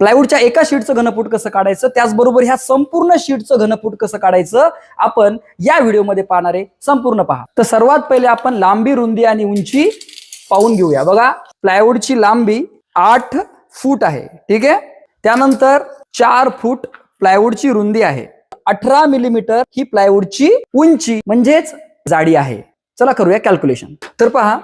प्लायवूडच्या एका शीटचं घनफूट कसं काढायचं? त्याचबरोबर ह्या संपूर्ण शीटचं घनफूट कसं काढायचं? आपण या व्हिडिओमध्ये पाहणार आहे. संपूर्ण पहा. तर सर्वात पहिले आपण लांबी रुंदी आणि उंची पाहून घेऊया. बघा प्लायवूडची लांबी आठ फूट आहे. ठीक आहे? त्यानंतर चार फूट प्लायवूडची रुंदी आहे. अठरा मिलीमीटर ही प्लायवूडची उंची म्हणजेच जाडी आहे. चला करूया कॅल्क्युलेशन तर पहा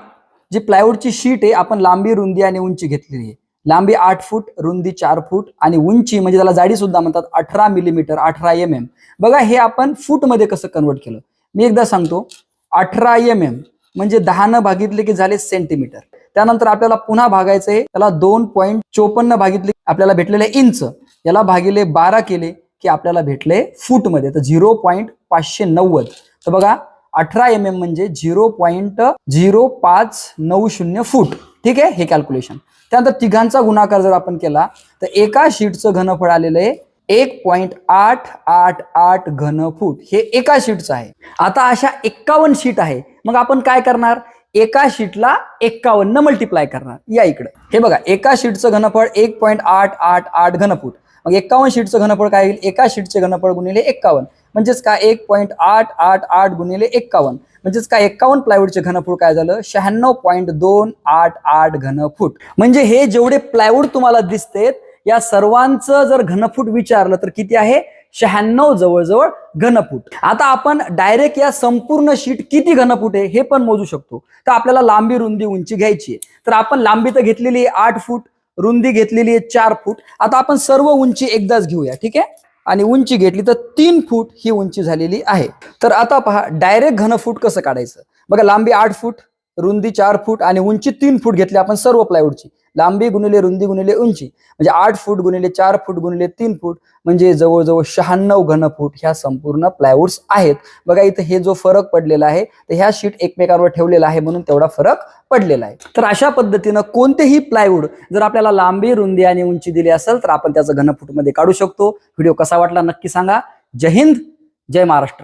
जी प्लायवूडची शीट आहे आपण लांबी रुंदी आणि उंची घेतलेली आहे. लांबी आठ फूट रुंदी चार फूट आणि उंची म्हणजे त्याला जाडी सुद्धा म्हणतात अठरा मिलीमीटर अठरा एम एम बघा हे आपण फूटमध्ये कसं कन्वर्ट केलं? मी एकदा सांगतो अठरा एम एम म्हणजे दहानं भागितले की झाले सेंटीमीटर त्यानंतर आपल्याला पुन्हा भागायचं आहे त्याला दोन पॉईंट चोपन्न भागितले आपल्याला भेटलेले इंच याला भागिले बारा केले की आपल्याला भेटले फूटमध्ये तर झिरो पॉईंट पाचशे नव्वद. तर बघा अठरा एम एम म्हणजे झिरो पॉईंट झिरो पाच नऊ शून्य फूट. ठीक आहे? हे कॅल्क्युलेशन त्यानंतर तिघांचा गुणाकार जर आपण केला तर एका शीटचं घनफळ आलेलं आहे एक पॉईंट आठ आठ आठ घनफूट. हे एका शीटचं आहे. आता अशा एक्कावन्न शीट आहे. मग आपण काय करणार? एका शीटला एक्कावन्न मल्टिप्लाय करणार. या इकडं. हे बघा एका शीटचं घनफळ एक पॉईंट आठ आठ आठ घनफूट. मग एक्कावन्न शीटचं घनफळ काय येईल? एका शीटचे घनफळ गुणिले एक्कावन्न. म्हणजेच काय? एक पॉईंट आठ आठ आठ गुणिले एक्कावन्न. म्हणजेच काय? एक्कावन्न प्लायवूडचे घनफूट काय झालं? शहाण्णव पॉईंट दोन आठ आठ घनफूट. म्हणजे हे जेवढे प्लायवूड तुम्हाला दिसतेत या सर्वांचं जर घनफूट विचारलं तर किती आहे? शहाण्णव जवळजवळ घनफूट. आता आपण डायरेक्ट या संपूर्ण शीट किती घनफूट आहे हे पण मोजू शकतो. तर आपल्याला लांबी रुंदी उंची घ्यायची आहे. तर आपण लांबी तर घेतलेली आहे आठ फूट रुंदी घेतलेली आहे चार फूट. आता आपण सर्व उंची एकदाच घेऊया ठीक आहे? आणि उंची घेतली तर तीन फूट ही उंची झालेली आहे. तर आता पहा डायरेक्ट घनफूट कसं काढायचं? बघा लांबी आठ फूट रुंदी चार फूट आणि उंची तीन फूट घेतली आपण सर्व प्लायवूडची लांबी गुणिले रुंदी गुणिले उंची म्हणजे आठ फूट गुणिले चार फूट गुणिले तीन फूट म्हणजे जवळजवळ शहाण्णव घन फूट ह्या संपूर्ण प्लायवूड्स आहेत. बघा इथं हे जो फरक पडलेला आहे तर ह्या शीट एकमेकांवर ठेवलेला आहे म्हणून तेवढा फरक पडलेला आहे. तर अशा पद्धतीनं कोणतेही प्लायवूड जर आपल्याला लांबी रुंदी आणि उंची दिली असेल तर आपण त्याचं घनफूटमध्ये काढू शकतो. व्हिडिओ कसा वाटला नक्की सांगा. जय हिंद जय महाराष्ट्र.